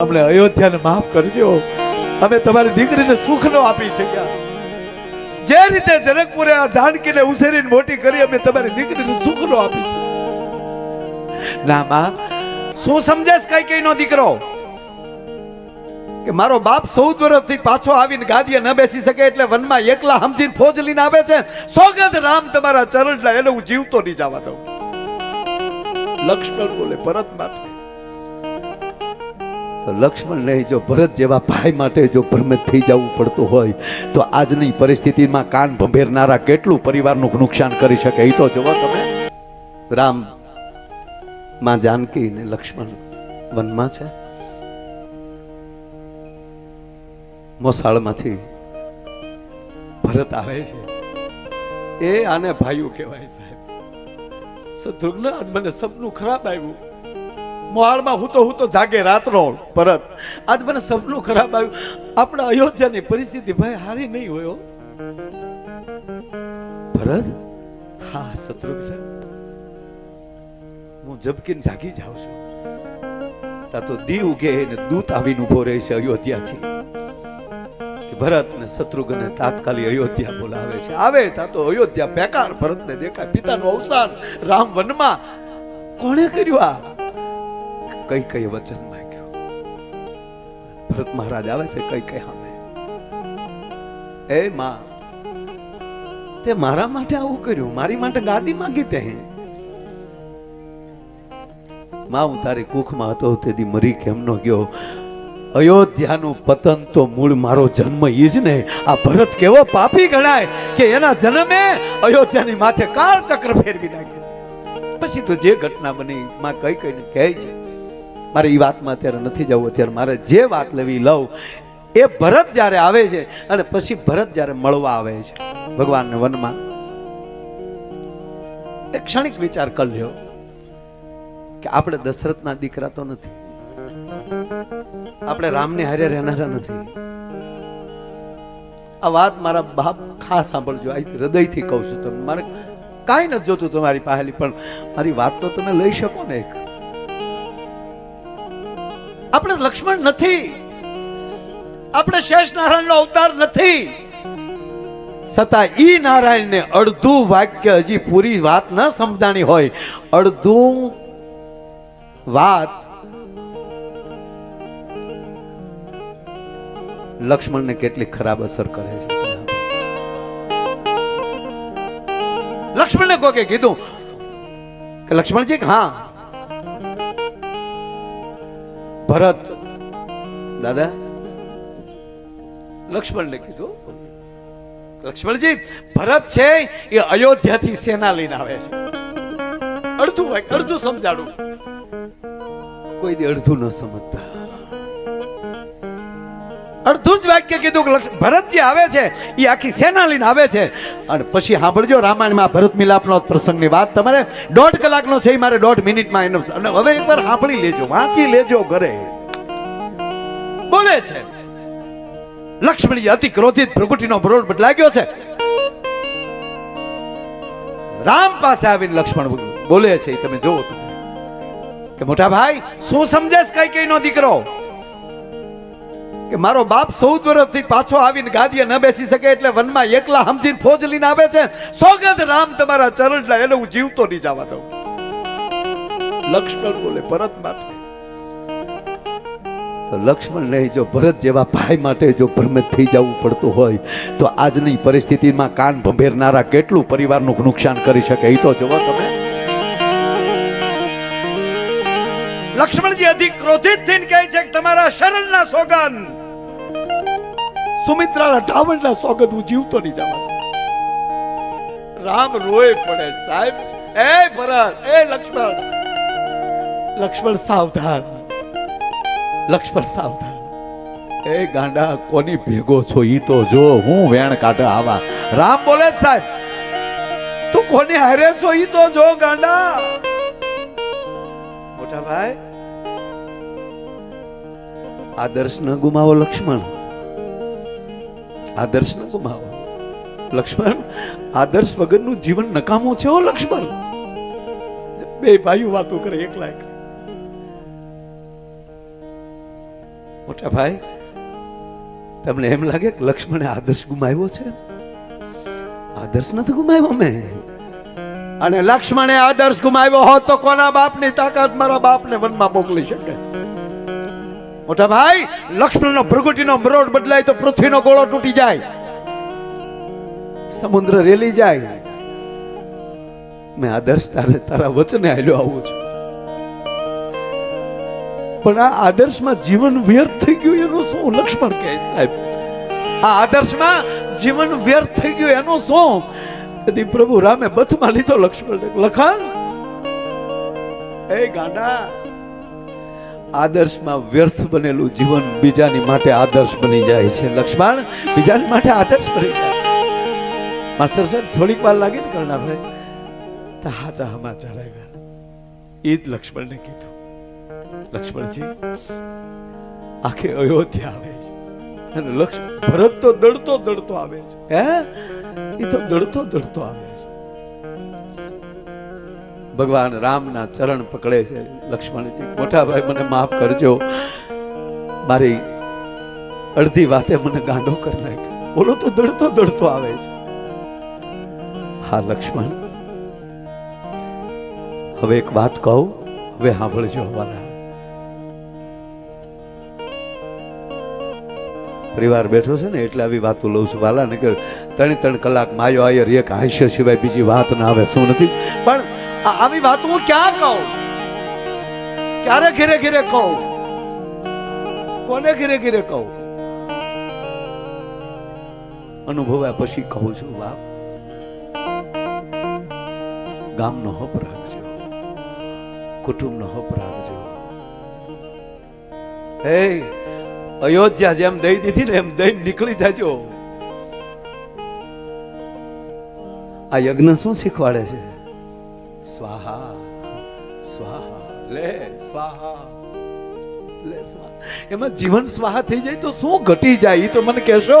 અમને અયોધ્યાને માફ કરજો. અમે તમારી દીકરીને સુખ ન આપી શક્યા. જે રીતે જનકપુરે આ જાનકીને ઉછેરીને મોટી કરી, અમે તમારી દીકરીને સુખ ન આપી શક્યા. ના માં, શું સમજેશ કઈ કઈ નો દીકરો? કે મારો બાપ ચૌદ વર્ષથી પાછો આવીને ગાદીએ ન બેસી શકે એટલે વનમાં એકલા સમજીને ફોજ લઈને આવે છે? સોગંદ રામ તમારા ચરણના એને હું જીવતો નહીં જવા દઉં. લક્ષ્મણ બોલે, ભરત માટે તો લક્ષ્મણ નહીં જો ભરત જેવા ભાઈ માટે જો ભ્રમિત થઈ જવું પડતું હોય, તો આજની પરિસ્થિતિમાં કાન ભંભેરનારા કેટલું પરિવારનું નુકસાન કરી શકે? એ તો જોવો તમે. રામ, માં જાનકી ને લક્ષ્મણ વનમાં છે. મોસાળમાંથી ભરત આવે છે. એ આને ભાઈઓ કહેવાય સાહેબ. શત્રુઘ્ન આજ મને સપનું ખરાબ આવ્યું. મોહાળમાં હું તો હું તો જાગે રાતનો પરત આજ મને સપનું ખરાબ આવ્યું. આપણા અયોધ્યાની પરિસ્થિતિ ભાઈ હારી નહીં હોય ભરત? હા શત્રુઘ્ન. હું જબકીને જાગી જાઉં છું. તા તો દી ઉગે ને દૂત આવીને ઊભો રહે છે અયોધ્યાથી. કે ભરત ને શત્રુઘ્ન તાત્કાલિક અયોધ્યા બોલાવે છે. આવે તા તો અયોધ્યા બેકાર ભરતને દેખાય. પિતાનું અવસાન રામ વનમાં કોણે કર્યું આ? કઈ કઈ વચન માંગ્યું ભરત મહારાજ આવે છે કઈ કઈ સામે એ માં, તે મારા માટે આવું કર્યું? મારી માટે ગાદી માંગી તે માં, હું તારી કુખમાં હતો, તેથી મરી કેમ ન ગયો? અયોધ્યાનું પતન તો મૂળ મારો જન્મ એ જ ને. આ ભરત કેવો પાપી ગણાય કે એના જન્મે અયોધ્યાની માથે કાળ ચક્ર ફેરવી નાખ્યું. પછી તો જે ઘટના બની, માં કઈ કઈને કહે છે. મારે એ વાતમાં અત્યારે નથી જવું, અત્યારે મારે જે વાત લેવી લઉં. એ ભરત જ્યારે આવે છે અને પછી ભરત જ્યારે મળવા આવે છે, ભગવાનને વનમાં એ ક્ષણિક વિચાર કરી લ્યો કે આપણે દશરથના દીકરા તો નથી. આપણે રામને હારે રહેનારા નથી. આ વાત મારા બાપ ખાસ સાંભળજો આ હૃદયથી કહું છું તમે મારે કાંઈ નથી જોતું તમારી પાસેલી પણ મારી વાત તો તમે લઈ શકો ને એક. આપણે લક્ષ્મણ નથી. આપણે શેષ નારાયણનો અવતાર નથી. છતાં ઈ નારાયણને અડધું વાક્ય હજી પૂરી વાત ન સમજાણી હોય. અડધું વાત લક્ષ્મણને કેટલી ખરાબ અસર કરે છે. લક્ષ્મણને કોકે કીધું? કે લક્ષ્મણજી, હા. ભરત. દાદા? લક્ષ્મણને કીધું. લક્ષ્મણજી ભરત છે એ અયોધ્યાથી સેના લઈને આવે છે. અડધું અડધું સમજાડું. કોઈ દી અડધું ન સમજતા. અડધું જ વાક્ય કીધું કે લક્ષ- ભરતજી આવે છે એ આખી સેના લઈને આવે છે. અને પછી સાંભળજો, રામાયણમાં ભરત મિલાપનો પ્રસંગની વાત તમારે. દોઢ કલાકનો છે મારે દોઢ મિનિટમાં એનો અને હવે એકવાર સાંભળી લેજો, વાંચી લેજો ઘરે. બોલે છે. લક્ષ્મણજી અતિ ક્રોધિત પ્રકૃતિનો ભરોડ બદલાગ્યો છે. રામ પાસે આવીને લક્ષ્મણ બોલે છે તમે જોવો તમે. કે મોટા ભાઈ, શું સમજેશ કઈ કઈ નો દીકરો? કે મારો બાપ ચૌદ વર્ષથી પાછો આવીને ગાદીએ ન બેસી શકે એટલે વનમાં એકલા સમજીને ફોજ લઈને આવે છે. સોગંદ રામ તમારા ચરણના, એને હું જીવતો નહીં જવા દઉં. લક્ષ્મણ બોલે, ભરત માટે. તો લક્ષ્મણ નહીં જો ભરત જેવા ભાઈ માટે જો ભ્રમિત થઈ જવું પડતું હોય, તો આજની પરિસ્થિતિમાં કાન ભંભેરનારા કેટલું પરિવારનું નુકસાન કરી શકે? એ તો જુઓ તમે. લક્ષ્મણજી અધિક ક્રોધિત થઈને કહે છે કે તમારા શરણના સોગંદ. સુમિત્રાના ધાવણના સોગંદ હું જીવતો નહીં જવા રામ રોય પડે સાહેબ. એ ભરત, એ લક્ષ્મણ. લક્ષ્મણ સાવધાન. લક્ષ્મણ સાવધાન. એ ગાંડા કોની ભેગો છો ઈ તો જો, હું વેણ કાઢે આવા. રામ બોલે સાહેબ, તું કોની હારે છો ઈ તો જો ગાંડા? મોટા ભાઈ. આદર્શ ન ગુમાવો લક્ષ્મણ. આદર્શ ન ગુમાવો. લક્ષ્મણ, આદર્શ વગરનું જીવન નકામું છે ઓ લક્ષ્મણ. બે ભાઈઓ વાતો કરે એકલા લાયક મોટા ભાઈ, તમને એમ લાગે કે લક્ષ્મણે આદર્શ ગુમાવ્યો છે? આદર્શ નથી ગુમાવ્યો મેં. અને લક્ષ્મણે આદર્શ ગુમાવ્યો હોત તો કોના બાપની તાકાત મારા બાપને વનમાં મોકલી શકે? મોટા ભાઈ, લક્ષ્મણનો ભૃગુટીનો મરોડ બદલાય તો પૃથ્વીનો ગોળો તૂટી જાય. સમુદ્ર રેલી જાય. મેં આદર્શ તારે તારા વચને આલ્યો આવું છું. પણ આ આદર્શમાં જીવન વ્યર્થ થઈ ગયું એનું શું? લક્ષ્મણ કહે સાહેબ. આ આદર્શમાં જીવન વ્યર્થ થઈ ગયું એનું શું? તેથી પ્રભુ રામે બથમાં લીધો લક્ષ્મણ લખાણ? એ ગાંડા. આદર્શમાં વ્યર્થ બનેલું જીવન બીજાની માટે આદર્શ બની જાય છે. લક્ષ્મણ બીજાની માટે આદર્શ બની જાય. માસ્ટર સાહેબ થોડીક વાર લાગે ને કરણાભાઈ? તો હાચા સમાચાર આવ્યા એ જ લક્ષ્મણને કીધું. લક્ષ્મણજી આખે અયોધ્યા આવે છે. અને લક્ષ્મણ ભરત તો દડતો દડતો આવે છે. હે? એ તો દડતો દડતો આવે છે. ભગવાન રામના ચરણ પકડે છે. લક્ષ્મણ મોટા ભાઈ મને માફ કરજો. મારી અડધી વાતે મને ગાંડો કરી નાખ્યો. બોલો તો દડતો દડતો આવે છે. હા, લક્ષ્મણ. હવે એક વાત કહું, હવે સાંભળજો વાલા પરિવાર બેઠો છે ને, એટલે આવી વાતો લઉં છું. વાલા ને કે ત્રણ ત્રણ કલાક માયો આયર એક હાસ્ય સિવાય બીજી વાત ના આવે, શું નથી? પણ આવી વાત હું ક્યાં કહું? ક્યારે ઘેરે ઘેરે કહું? કોને ઘેરે ઘેરે કહું? અનુભવ્યા પછી કહું છું, બાપ, ગામનો હપ રાખજો કુટુંબનો હપ રાખજો હે, અયોધ્યા જેમ દઈ દીધી ને એમ દઈ નીકળી જાજો. આ યજ્ઞ શું શીખવાડે છે? સ્વાહા સ્વાહા, લે સ્વાહા એમાં જીવન સ્વાહા થઈ જાય તો શું ઘટી જાય એ તો મને કહેશો?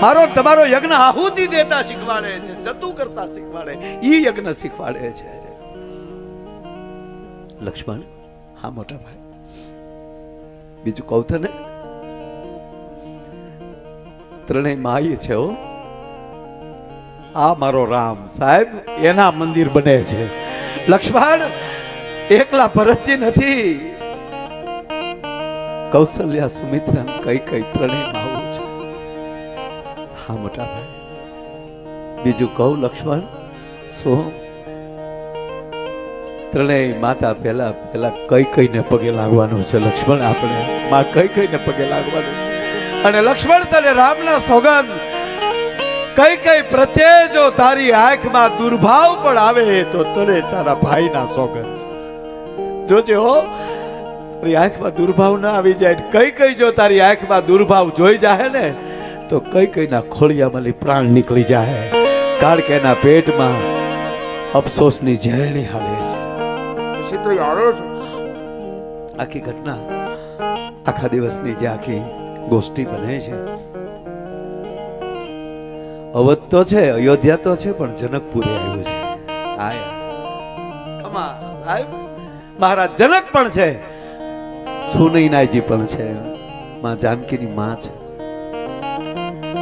મારો તમારો યજ્ઞ આહુતિ દેતા શીખવાડે છે, જતું કરતા શીખવાડે એ યજ્ઞ શીખવાડે છે. લક્ષ્મણ, હા મોટા ભાઈ. બીજું કહું તને? ત્રણેય માય છે હો. આ મારો રામ સાહેબ, એના મંદિર બને છે. લક્ષ્મણ, એકલા ભરતજી નથી. કૌશલ્યા સુમિત્રા કઈ કઈ ત્રણેય આવું છે. હા મોટા ભાઈ બીજું કહું, લક્ષ્મણ, શું? ત્રણેય માતા પહેલા પહેલા કઈ કઈને પગે લાગવાનું છે, લક્ષ્મણ? આપણે માં કઈ કઈને પગે લાગવાનું? અને લક્ષ્મણ તને રામના સોગંદ કઈ કઈ પ્રત્યે જો તારી આંખમાં દુર્ભાવ પણ આવે તો તને તારા ભાઈના સોગંદ. જોજે હો તારી આંખમાં દુર્ભાવ ના આવી જાય કઈ કઈ જો તારી આંખમાં દુર્ભાવ જોઈ જાય ને તો કઈ કઈના ખોળિયામાંથી પ્રાણ નીકળી જાય કારણ કે એના પેટમાં અફસોસની ઝેરણી હાલે છે. પછી તો આખી ઘટના આખા દિવસની જે આખી ગોષ્ઠી બને છે. અવધ તો છે અયોધ્યા તો છે પણ જનકપુરે આવ્યું છે. સાહેબ. મારા જનક પણ છે. સુનૈનાજી પણ છે. માં જાનકીની માં છે.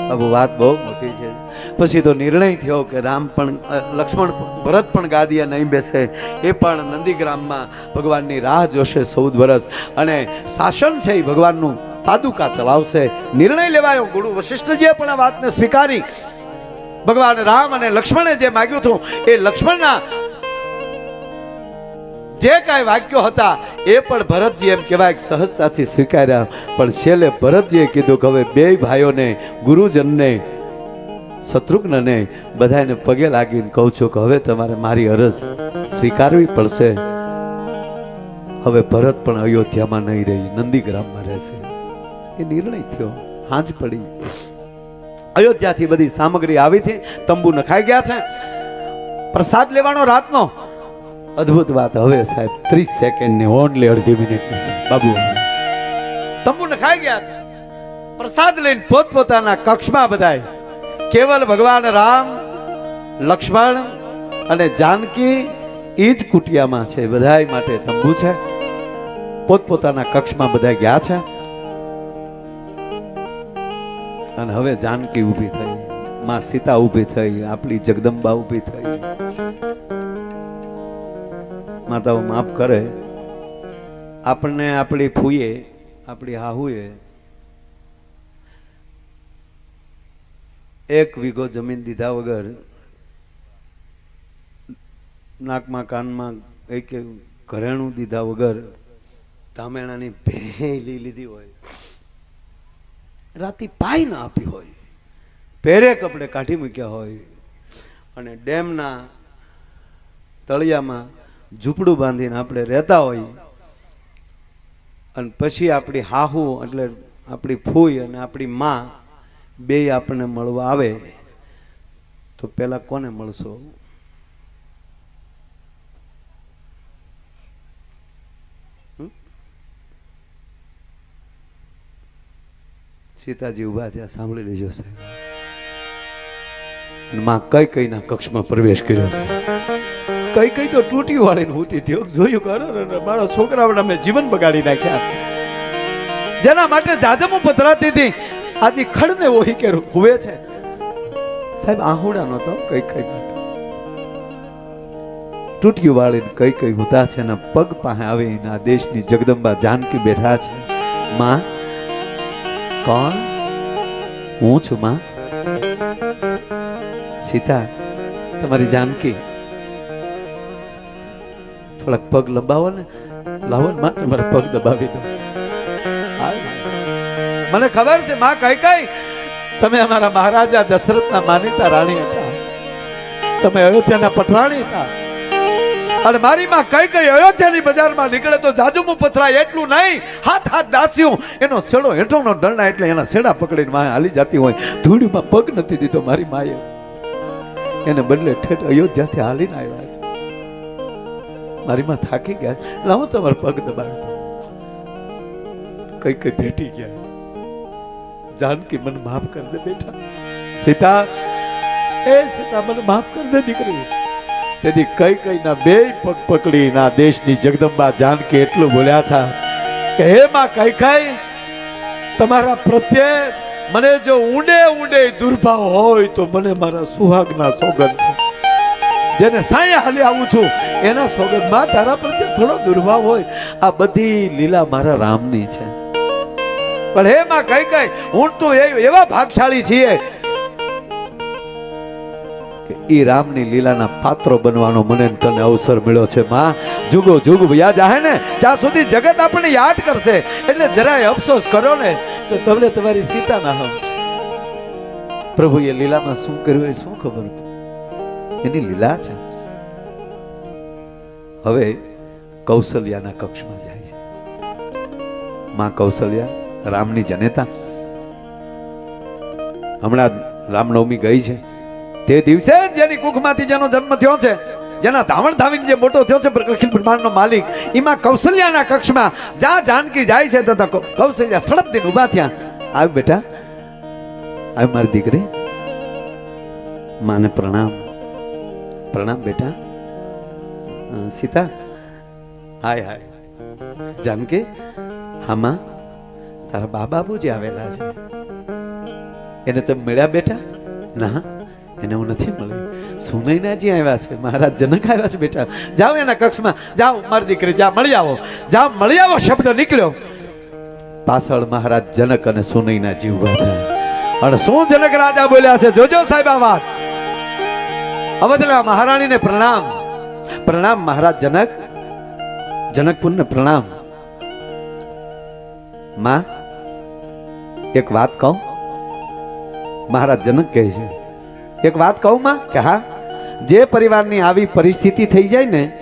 હવે વાત બહુ મોટી છે. પછી તો નિર્ણય થયો કે રામ પણ લક્ષ્મણ ભરત પણ ગાદીએ નહીં બેસે. એ પણ નંદીગ્રામમાં ભગવાનની રાહ જોશે ચૌદ વર્ષ અને શાસન છે એ ભગવાનનું પાદુકા ચલાવશે. નિર્ણય લેવાયો ગુરુ વશિષ્ઠજીએ પણ આ વાતને સ્વીકારી. ભગવાન રામ અને લક્ષ્મણે જે માગ્યું હતું, એ લક્ષ્મણના જે કાંઈ વાક્યો હતા, એ પણ ભરતજી એમ કહેવાય સહજતાથી સ્વીકાર્યા. પણ છેલ્લે ભરતજીએ કીધું કે હવે બે ભાઈઓને, ગુરુજનને, શત્રુઘ્નને બધાને પગે લાગીને કહું છું કે હવે તમારે મારી અરજ સ્વીકારવી પડશે. હવે ભરત પણ અયોધ્યામાં નહીં રહી, નંદીગ્રામમાં રહેશે. એ નિર્ણય થયો, હાંજ પડી. અયોધ્યાથી બધી સામગ્રી આવી હતી, તંબુ નખાઈ ગયા છે. પ્રસાદ લેવાનો રાતનો. અદ્ભુત વાત હવે સાહેબ, ત્રીસ સેકન્ડ ને ઓનલી અડધી મિનિટ બાબુ, તંબુ નખાઈ ગયા છે. પ્રસાદ લઈને પોતપોતાના કક્ષમાં બધાય. કેવલ ભગવાન રામ, લક્ષ્મણ અને જાનકી એ જ કુટિયામાં છે. બધાય માટે તંબુ છે. પોતપોતાના કક્ષમાં બધા ગયા છે. અને હવે જાનકી ઊભી થઈ, માં સીતા ઊભી થઈ, આપણી જગદંબા ઊભી થઈ. માતાઓ માફ કરે. આપણને આપણી ફૂઈએ, આપણી હાહુએ એક વીઘો જમીન દીધા વગર નાકમાં, કાનમાં એક ઘરેણું દીધા વગર તામેણાની ભેલી લીધી હોય. રાતી પાઈ ના આપી હોય. પહેરે કપડે કાઢી મૂક્યા હોય. અને ડેમના તળિયામાં ઝૂંપડું બાંધીને આપણે રહેતા હોય. અને પછી આપણી હાહુ એટલે આપણી ફૂઈ અને આપણી માં બે આપણને મળવા આવે. તો પહેલાં કોને મળશો? સીતાજી ઊભા થયા સાંભળી લેજો સાહેબ. માં કઈ કઈના કક્ષમાં પ્રવેશ કર્યો છે. કઈ કઈ તો તૂટી વાળીને હોતી હતી જોયું કે અરે, અરે, અરે, મારા છોકરાઓને મેં જીવન બગાડી નાખ્યા. જેના માટે જાજમો પધરાતી હતી. આજે ખડને ઓહી કે હુવે છે. સાહેબ આહુડા તો કઈ કઈ તૂટ્યું વાળીને કઈ કઈ હોતા છે ને પગ પાસે આવીને દેશની જગદંબા જાનકી બેઠા છે. માં કોણ? હું છું માં. સીતા, તમારી જાનકી થોડાક પગ લંબાવો ને. લાવો માં, તમારા પગ દબાવી દો. મને ખબર છે, માં કઈ કઈ? તમે અમારા મહારાજા દશરથના માનીતા રાણી હતા. તમે અયોધ્યાના પટરાણી હતા. અને મારી માં કઈ કઈ અયોધ્યાની બજારમાં નીકળે તો જાજુમું પથરાય એટલું નહીં. હાથ હાથ દાસ્યું એનો સેડો હેઠોનો ડરણા એટલે એના સેડા પકડીને માં હાલી જતી હોય. ધૂળીમાં પગ નથી દીધો મારી માએ. એને બદલે ઠેઠ અયોધ્યાથી હાલીને આવ્યા છે. મારી માં થાકી ગયા લાવો તમારે પગ દબાવી દો કઈ કઈ ભેટી ગયા. જાનકી મને માફ કર દે બેટા. સીતા. એ સીતા, મને માફ કર દે દીકરી. તેથી કઈ કઈ ના બે પગ પકડી ના દેશની જગદંબા જાનકી એટલું બોલ્યા હતા કે, હે માં કઈ કઈ તમારા પ્રત્યે મને જો ઊંડે ઊંડે દુર્ભાવ હોય તો મને મારા સુહાગના સોગંદ છે. જેને સાંય હાલી આવું છું, એના સોગંદમાં તારા પ્રત્યે થોડો દુર્ભાવ હોય. આ બધી લીલા મારા રામની છે. પણ હે માં કઈ કઈ હું તો એવા ભાગશાળી છીએ ઈ રામની લીલાના પાત્રો બનવાનો મને તને અવસર મળ્યો છે, માં. જુગો, જુગ, યાદ જાહે ને? ત્યાં સુધી જગત આપણને યાદ કરશે, એટલે જરાય અફસોસ કરો ને, તો તમને તમારી સીતા ના હમ પ્રભુએ લીલામાં શું કર્યું એ શું ખબર એની લીલા છે. હવે કૌશલ્યાના કક્ષમાં જાય છે. માં કૌશલ્યા, રામની જનેતા. હમણાં રામનવમી ગઈ છે. તે દિવસે જેની કુખમાંથી જેનો જન્મ થયો છે, જેના ધાવણ ધાવીને જે મોટો થયો છે અખિલ બ્રહ્માંડનો માલિક, એમાં કૌશલ્યાના કક્ષમાં જ્યાં જાનકી જાય છે તથા કૌશલ્યા સડપ ઊભા થયા. આવ્યું બેટા, આવ મારી દીકરી. માને પ્રણામ. પ્રણામ બેટા. સીતા. હાય હાય. જાનકી હામાં તારા બાબા બાબુજી આવેલા છે. એને તમે મળ્યા બેટા? ના એને હું નથી મળી સુનૈનાજી આવ્યા છે, મહારાજ જનક આવ્યા છે બેટા. જાઓ એના કક્ષમાં. જાઓ, મારી દીકરી, જા, મળી આવો. જા, મળી આવો, શબ્દ નીકળ્યો. પાછળ મહારાજ જનક અને સુનૈનાજી ઊભા થયા. અને શું જનક રાજા બોલ્યા છે? જોજો સાહેબ આ વાત. અવધના મહારાણીને પ્રણામ. પ્રણામ મહારાજ જનક. જનકપુરને પ્રણામ. માં, એક વાત કહું? મહારાજ જનક કહે છે એક વાત કહું માં, કે હા, જે પરિવારની આવી પરિસ્થિતિ થઈ જાય ને,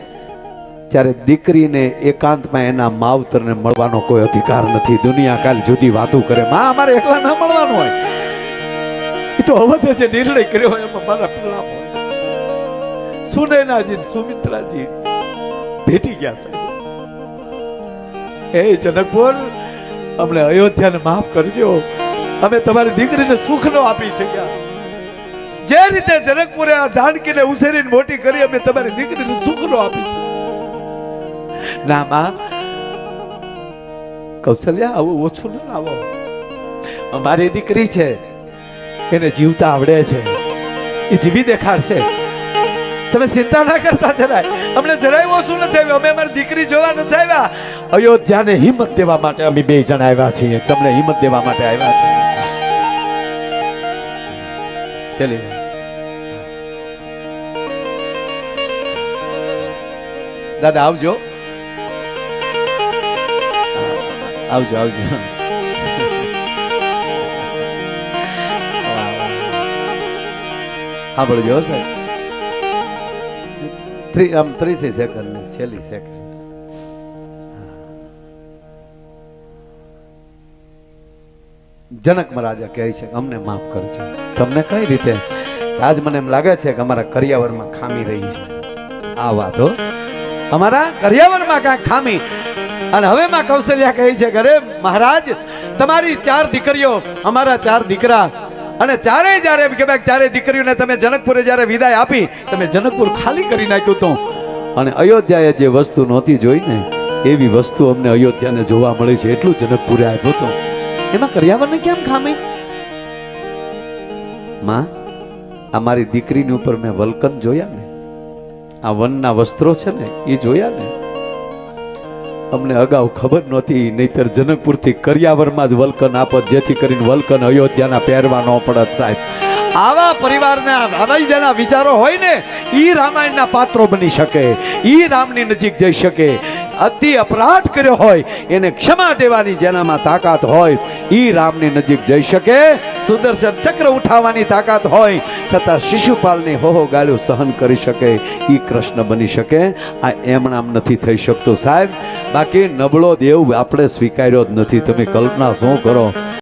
ત્યારે દીકરીને એકાંતમાં એના માવતરને મળવાનો કોઈ અધિકાર નથી. દુનિયા કાલ જુદી વાતો કરે. માં, અમારે એકલા ના મળવાનું હોય. એ તો અવધે જે નિર્ણય કર્યો હોય, એમાં મારા પ્રણામ સુનૈનાજી સુમિત્રાજી ભેટી ગયા છે. એ જનકપુર, અમને અયોધ્યાને માફ કરજો. અમે તમારી દીકરીને સુખ ન આપી શક્યા. જે રીતે જનકપુરે આ જાનકીને ઉછેરીને મોટી કરી, અમે તમારી દીકરીને સુખ આપીશું. ના માં, કૌશલ્યા, આવું ઓછું ન લાવો. અમારી દીકરી છે, એને જીવતા આવડે છે, એ જીવી દેખાડશે. તમે ચિંતા ના કરતા જરાય. અમને જરાય ઓછું નથી આવ્યું. અમે અમારી દીકરી જોવા નથી આવ્યા. અયોધ્યાને હિંમત દેવા માટે અમે બે જણ આવ્યા છીએ. તમને હિંમત દેવા માટે આવ્યા છીએ. શેલી દાદા, આવજો. આવજો આવજો. સાંભળજો સાહેબ. થ્રી આમ ત્રીસી છેલ્લી સેકન્ડ જનક મહારાજા કહે છે અમને માફ કરજો. તમને કઈ રીતે? આજ મને એમ લાગે છે કે અમારા કરિયાવરમાં ખામી રહી છે. આ વાત, હો. અમારા કરિયાવરમાં કાંઈ ખામી. અને હવે માં કૌશલ્યા કહે છે ઘરે મહારાજ, તમારી ચાર દીકરીઓ, અમારા ચાર દીકરા. અને ચારેય જ્યારે કે ભાઈ ચારે દીકરીઓને તમે જનકપુરે જ્યારે વિદાય આપી, તમે જનકપુર ખાલી કરી નાખ્યું હતું. અને અયોધ્યાએ જે વસ્તુ નહોતી જોઈ ને, એવી વસ્તુ અમને અયોધ્યાને જોવા મળે છે. એટલું જનકપુરે આપ્યું હતું. એમાં કર્યાવરને કેમ ખામી? માં, આ મારી દીકરીની ઉપર મેં વલકન જોયા ને આ વનના વસ્ત્રો છે ને એ જોયા ને? અમને અગાઉ ખબર નહોતી, નહીતર જનકપુરથી કરિયાવરમાં જ વલકન આપત, જેથી કરીને વલકન અયોધ્યાના પહેરવા ન પડત સાહેબ. આવા પરિવારના આવા વિચારો હોય ને, ઈ રામાયણના પાત્રો બની શકે, ઈ રામની નજીક જઈ શકે અતિ અપરાધ કર્યો હોય, એને ક્ષમા દેવાની જેનામાં તાકાત હોય, ઈ રામની નજીક જઈ શકે. સુદર્શન ચક્ર ઉઠાવવાની તાકાત હોય, છતાં શિશુપાલની હોહો ગાળ્યું સહન કરી શકે, ઈ કૃષ્ણ બની શકે. આ એમણામ નથી થઈ શકતું સાહેબ. બાકી નબળો દેવ આપણે સ્વીકાર્યો જ નથી. તમે કલ્પના શું કરો?